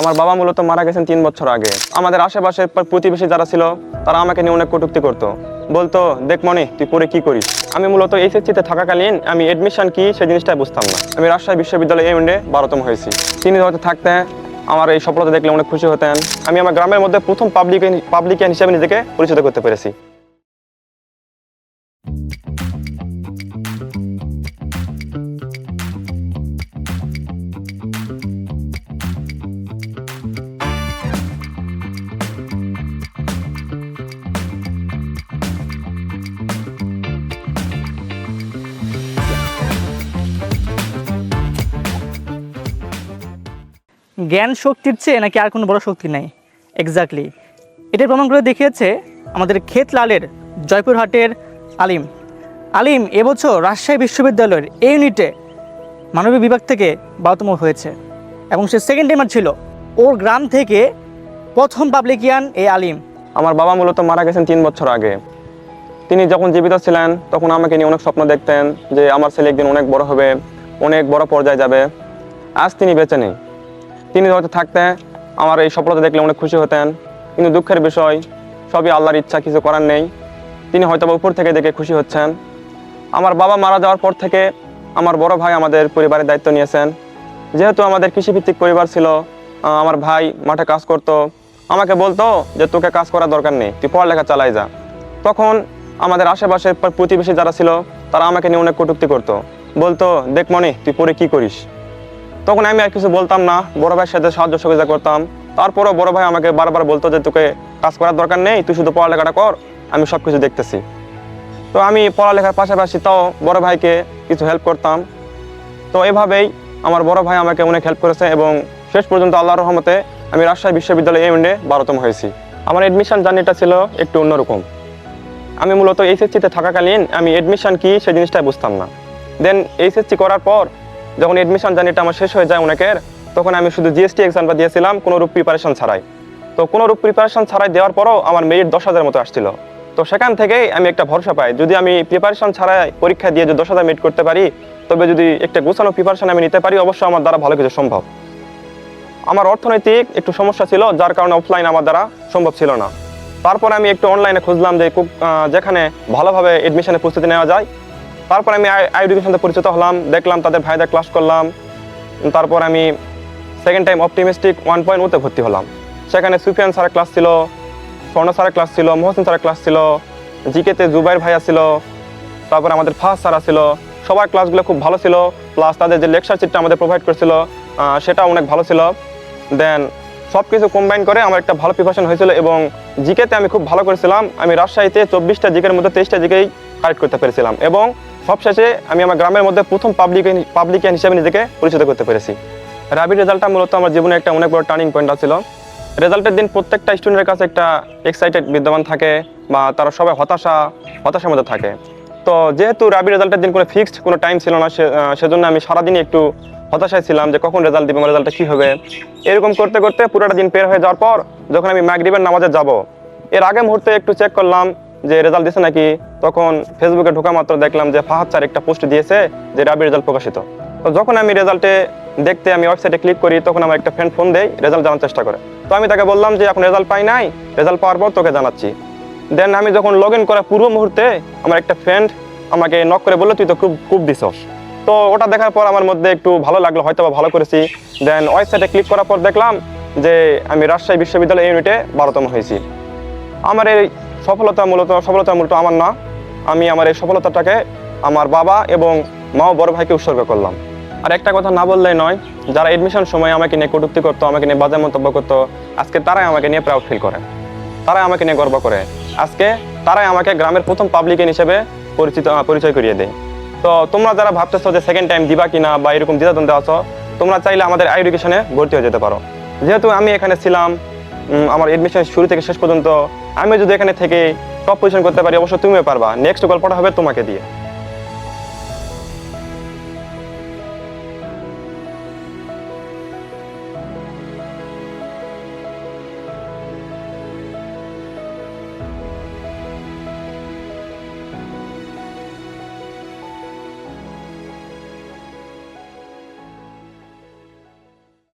আমার বাবা মূলত মারা গেছেন তিন বছর আগে। আমাদের আশেপাশে প্রতিবেশী যারা ছিল, তারা আমাকে নিয়ে অনেক কটূক্তি করতো। বলতো, দেখ মনে, তুই পরে কি করিস? আমি মূলত এইচএসসিতে থাকাকালীন আমি এডমিশন কি সেই জিনিসটা বুঝতাম না। আমি রাজশাহী বিশ্ববিদ্যালয়ে এমএন্ডে বারোতম হয়েছি। তিনি হয়তো থাকতে আমার এই সফলতা দেখলে অনেক খুশি হতেন। আমি আমার গ্রামের মধ্যে প্রথম পাবলিক পাবলিকিয়ান হিসেবে নিজেকে পরিচিত করতে পেরেছি। জ্ঞান শক্তির চেয়ে নাকি আর কোনো বড় শক্তি নাই? এক্স্যাক্টলি এটা প্রমাণ করে দেখিয়েছে আমাদের ক্ষেতলালের জয়পুরহাটের আলিম। আলিম এবছর রাজশাহী বিশ্ববিদ্যালয়ের এই ইউনিটে মানবিক বিভাগ থেকে বারোতম হয়েছে এবং সে সেকেন্ড টাইমার ছিল। ওর গ্রাম থেকে প্রথম পাবলিকিয়ান এই আলিম। আমার বাবা মূলত মারা গেছেন তিন বছর আগে। তিনি যখন জীবিত ছিলেন, তখন আমাকে নিয়ে অনেক স্বপ্ন দেখতেন যে আমার ছেলে একদিন অনেক বড় হবে, অনেক বড় পর্যায়ে যাবে। আজ তিনি বেঁচে নেই। তিনি হয়তো থাকতে আমার এই সফলতা দেখলে অনেক খুশি হতেন। কিন্তু দুঃখের বিষয়, সবই আল্লাহর ইচ্ছা, কিছু করার নেই। তিনি হয়তো উপর থেকে দেখে খুশি হচ্ছেন। আমার বাবা মারা যাওয়ার পর থেকে আমার বড় ভাই আমাদের পরিবারের দায়িত্ব নিয়েছেন। যেহেতু আমাদের কৃষিভিত্তিক পরিবার ছিল আমার ভাই মাঠে কাজ করত। আমাকে বলতো যে, তোকে কাজ করার দরকার নেই, তুই পড়ালেখা চালাই যা। তখন আমাদের আশেপাশের প্র- প্রতিবেশী যারা ছিল, তারা আমাকে নিয়ে অনেক কটূক্তি করতো। বলতো, দেখ মনে, তুই পরে কি করিস? তখন আমি আর কিছু বলতাম না। বড় ভাইয়ের সাথে সাহায্য সহযোগিতা করতাম। তারপরও বড় ভাই আমাকে বারবার বলতো যে, তোকে কাজ করার দরকার নেই, তুই শুধু পড়ালেখাটা কর, আমি সব কিছু দেখতেছি। তো আমি পড়ালেখার পাশাপাশি তাও বড় ভাইকে কিছু হেল্প করতাম। তো এভাবেই আমার বড় ভাই আমাকে অনেক হেল্প করেছে এবং শেষ পর্যন্ত আল্লাহর রহমতে আমি রাজশাহী বিশ্ববিদ্যালয়ে এমএন্ডে বারোতম হয়েছি। আমার এডমিশন জার্নিটা ছিল একটু অন্যরকম। আমি মূলত এইচএসসিতে থাকাকালীন আমি এডমিশন কি সেই জিনিসটাই বুঝতাম না। দেন এইচএসসি করার পর যখন এডমিশন জার্নিটা আমার শেষ হয়ে যায় অনেকের তখন আমি শুধু জিএসটি এক্সামটা দিয়েছিলাম, কোনো রূপ প্রিপারেশন ছাড়াই। তো কোনো রূপ প্রিপারেশন ছাড়াই দেওয়ার পরও আমার মেরিট দশ হাজার মতো আসছিল। তো সেখান থেকেই আমি একটা ভরসা পাই, যদি আমি প্রিপারেশন ছাড়াই পরীক্ষা দিয়ে যদি দশ হাজার মিট করতে পারি, তবে যদি একটা গোছানো প্রিপারেশন আমি নিতে পারি অবশ্যই আমার দ্বারা ভালো কিছু সম্ভব। আমার অর্থনৈতিক একটু সমস্যা ছিল, যার কারণে অফলাইন আমার দ্বারা সম্ভব ছিল না। তারপর আমি একটু অনলাইনে খুঁজলাম যে যেখানে ভালোভাবে এডমিশনের প্রস্তুতি নেওয়া যায়। তারপর আমি আই এডুকেশন সাথে পরিচিত হলাম, দেখলাম তাদের ভাইদের ক্লাস করলাম, তারপর আমি second time optimistic one point ওতে ভর্তি হলাম। সেখানে সুফিয়ান স্যারের ক্লাস ছিল, স্বর্ণ স্যারের ক্লাস ছিল, মোহসিন স্যারের ক্লাস ছিল, জিকেতে জুবাইর ভাইয়া ছিল, তারপর আমাদের ফার্স্ট স্যারা ছিল। সবার ক্লাসগুলো খুব ভালো ছিল প্লাস তাদের যে লেকচার চিটটা আমাদের প্রোভাইড করছিল সেটা অনেক ভালো ছিল। দেন সব কিছু কম্বাইন করে আমার একটা ভালো প্রিপারেশন হয়েছিল এবং জিকেতে আমি খুব ভালো করেছিলাম। আমি রাজশাহীতে চব্বিশটা জিকের মধ্যে তেইশটা জিকেই কালেক্ট করতে পেরেছিলাম এবং সবশেষে আমি আমার গ্রামের মধ্যে প্রথম পাবলিক পাবলিকিয়ান হিসেবে নিজেকে পরিচিত করতে পেরেছি। রাবির রেজাল্টটা মূলত আমার জীবনে একটা অনেক বড় টার্নিং পয়েন্ট ছিল রেজাল্টের দিন প্রত্যেকটা স্টুডেন্টের কাছে একটা এক্সাইটেড বিদ্যমান থাকে বা তারা সবাই হতাশা, হতাশার মধ্যে থাকে। তো যেহেতু রাবি রেজাল্টের দিন কোনো ফিক্সড কোনো টাইম ছিল না সেজন্য আমি সারাদিনই একটু হতাশায় ছিলাম যে কখন রেজাল্ট দিব রেজাল্টটা কী হবে। এরকম করতে করতে পুরোটা দিন পের হয়ে যাওয়ার পর যখন আমি ম্যাগরিবের নামাজে যাব, এর আগে মুহূর্তে একটু চেক করলাম যে রেজাল্ট দিছে নাকি, তখন ফেসবুকে ঢোকা মাত্র দেখলাম যে ফাহাদ স্যার একটা পোস্ট দিয়েছে যে রাবি রেজাল্ট প্রকাশিত। তো যখন আমি রেজাল্টে দেখতে আমি ওয়েবসাইটে ক্লিক করি, তখন আমার একটা ফ্রেন্ড ফোন দেয় রেজাল্ট জানার চেষ্টা করে। তো আমি তাকে বললাম যে, এখন রেজাল্ট পাই নাই রেজাল্ট পাওয়ার পর তোকে জানাচ্ছি। দেন আমি যখন লগ ইন করার পূর্ব মুহূর্তে আমার একটা ফ্রেন্ড আমাকে নক করে বলল, তুই তো খুব খুব দিছস। তো ওটা দেখার পর আমার মধ্যে একটু ভালো লাগল হয়তো বা ভালো করেছি। দেন ওয়েবসাইটে ক্লিক করার পর দেখলাম যে, আমি রাজশাহী বিশ্ববিদ্যালয় ইউনিটে বারোতম হয়েছি। আমার এই সফলতা মূলত সফলতা মূলত আমার না, আমি আমার এই সফলতাটাকে আমার বাবা এবং মা বড় ভাইকে উৎসর্গ করলাম। আর একটা কথা না বললেই নয়, যারা এডমিশন সময় আমাকে নিয়ে কটুক্তি করতো, আমাকে নিয়ে বাজে মন্তব্য করতো, আজকে তারাই আমাকে নিয়ে প্রাউড ফিল করে। তারাই আমাকে নিয়ে গর্ব করে। আজকে তারাই আমাকে গ্রামের প্রথম পাবলিকেন হিসেবে পরিচিত পরিচয় করিয়ে দেয়। তো তোমরা যারা ভাবতেছো যে সেকেন্ড টাইম দিবা কিনা বা এরকম দ্বিধাদ্বন্দ্বে আছো, তোমরা চাইলে আমাদের আই এডুকেশনে ভর্তি হয়ে যেতে পারো। যেহেতু আমি এখানে ছিলাম আমার এডমিশন শুরু থেকে শেষ পর্যন্ত আমি যদি এখানে থেকে টপ পজিশন করতে পারি, অবশ্য তুমিও পারবা। নেক্সট গল্পটা হবে তোমাকে দিয়ে।